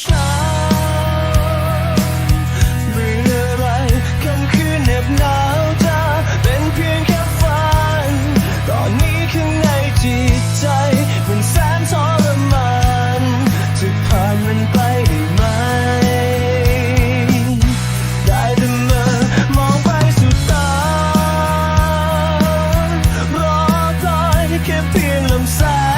ฉัเม่อไรคำคืนเหน็บหนาวจะเป็นเพียงแค่ฝัน ตอนนี้ข้างจิตใจมันแสนทรมานจะผ่านมันไปได้ไหม ได้แต่มองไปสุดตารอคอยแค่เพียงลำแสง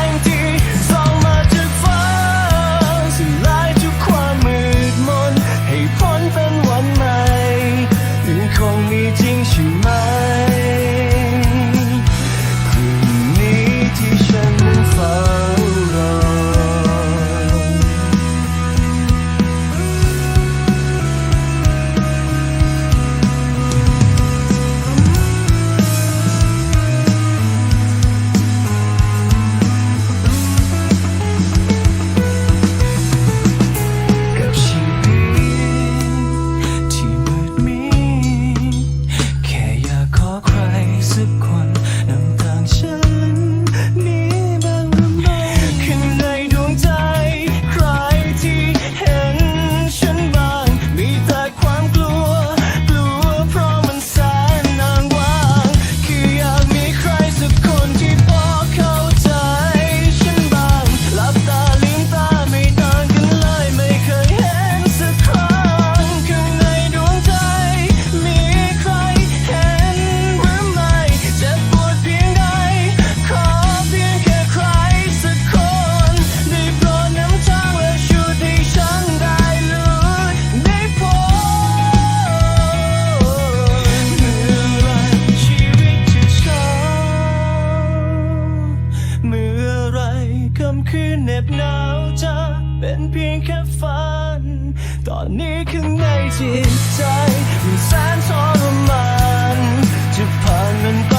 เพียงแค่ฝัน ตอนนี้คือในจิตใจมีแสนทรมานจะผ่านมัน